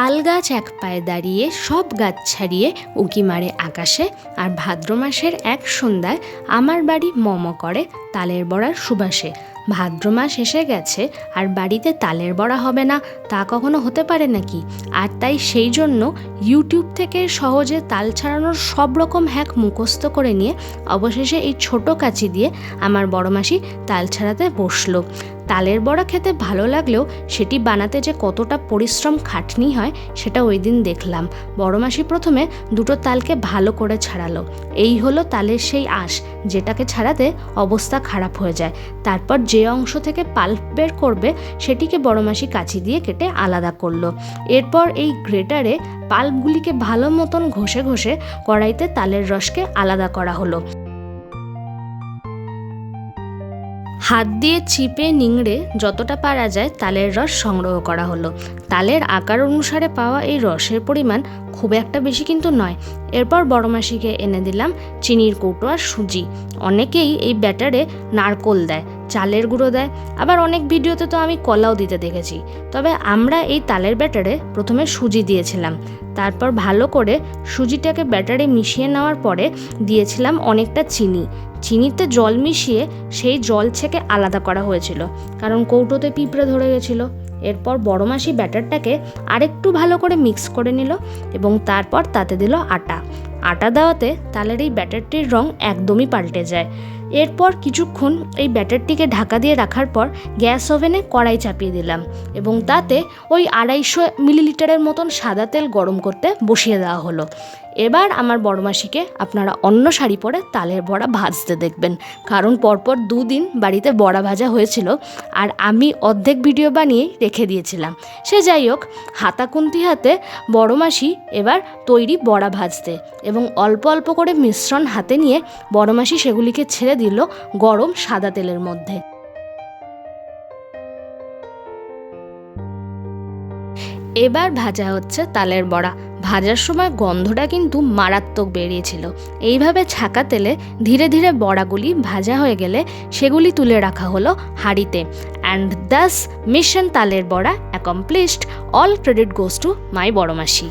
তাল গাছ এক পায়ে দাঁড়িয়ে, সব গাছ ছাড়িয়ে উকি মারে আকাশে। আর ভাদ্র মাসের এক সন্ধ্যায় আমার বাড়ি মম করে তালের বড়ার সুবাসে। ভাদ্র মাস এসে গেছে, আর বাড়িতে তালের বড়া হবে না, তা কখনো হতে পারে নাকি? আর তাই সেই জন্য ইউটিউব থেকে সহজে তাল ছাড়ানোর সব রকম হ্যাক মুখস্থ করে নিয়ে অবশেষে এই ছোট কাচি দিয়ে আমার বড় মাসি তাল ছাড়াতে বসল। তালের বড়া খেতে ভালো লাগলেও সেটি বানাতে যে কতটা পরিশ্রম খাটনি হয়, সেটা ওই দিন দেখলাম। বড় মাসি প্রথমে দুটো তালকে ভালো করে ছাড়ালো। এই হলো তালের সেই আঁশ, যেটাকে ছাড়াতে অবস্থা খারাপ হয়ে যায়। তারপর যে অংশ থেকে পাল্প বের করবে, সেটিকে বড় মাসি কাঁচি দিয়ে কেটে আলাদা করল। এরপর এই গ্রেটারে পাল্পগুলিকে ভালো মতন ঘষে ঘষে কড়াইতে তালের রসকে আলাদা করা হলো। হাত দিয়ে চিপে নিংড়ে যতটা পারা যায় তালের রস সংগ্রহ করা হলো। তালের আকার অনুসারে পাওয়া এই রসের পরিমাণ খুব একটা বেশি কিন্তু নয়। এরপর বড় মাসিকে এনে দিলাম চিনির কৌটো আর সুজি। অনেকেই এই ব্যাটারে নারকোল দেয়, চালের গুঁড়ো দেয়। আবার অনেক ভিডিওতে তো আমি কলাও দিতে দেখেছি। তবে আমরা এই তালের ব্যাটারে প্রথমে সুজি দিয়েছিলাম। তারপর ভালো করে সুজিটাকে ব্যাটারে মিশিয়ে নেওয়ার পরে দিয়েছিলাম অনেকটা চিনি। চিনিতে জল মিশিয়ে সেই জল ছেঁকে আলাদা করা হয়েছিল। কারণ কৌটোতে পিঁপড়ে ধরে গেছিল। এরপর বড় মাসি ব্যাটারটাকে আরেকটু ভালো করে মিক্স করে নিল এবং তারপর তাতে দিল আটা। আটা দেওয়াতে তালের এই ব্যাটারটির রং একদমই পাল্টে যায়। এরপর কিছুক্ষণ এই ব্যাটারটিকে ঢাকা দিয়ে রাখার পর গ্যাস ওভেনে কড়াই চাপিয়ে দিলাম এবং তাতে ওই আড়াইশো মিলিলিটারের মতন সাদা তেল গরম করতে বসিয়ে দেওয়া হলো। এবার আমার বড়মাসিকে আপনারা অন্য শাড়ি পরে তালের বড়া ভাজতে দেখবেন। কারণ পরপর দুদিন বাড়িতে বড়া ভাজা হয়েছিল আর আমি অর্ধেক ভিডিও বানিয়ে রেখে দিয়েছিলাম। সে যাই হোক, হাতাকুন্তি হাতে বড়মাসি এবার তৈরি বড়া ভাজতে এবং অল্প অল্প করে মিশ্রণ হাতে নিয়ে বড়মাসি সেগুলিকে ছেড়ে দিল গরম সাদা তেলের মধ্যে। এবার ভাজা হচ্ছে তালের বড়া। ভাজার সময় গন্ধটা কিন্তু মারাত্মক বেরিয়েছিল। এইভাবে ছাকা তেলে ধীরে ধীরে বড়াগুলি ভাজা হয়ে গেলে সেগুলি তুলে রাখা হলো হাঁড়িতে। অ্যান্ড দাস মিশন তালের বড়া accomplished all credit goes to my বড়মাসি।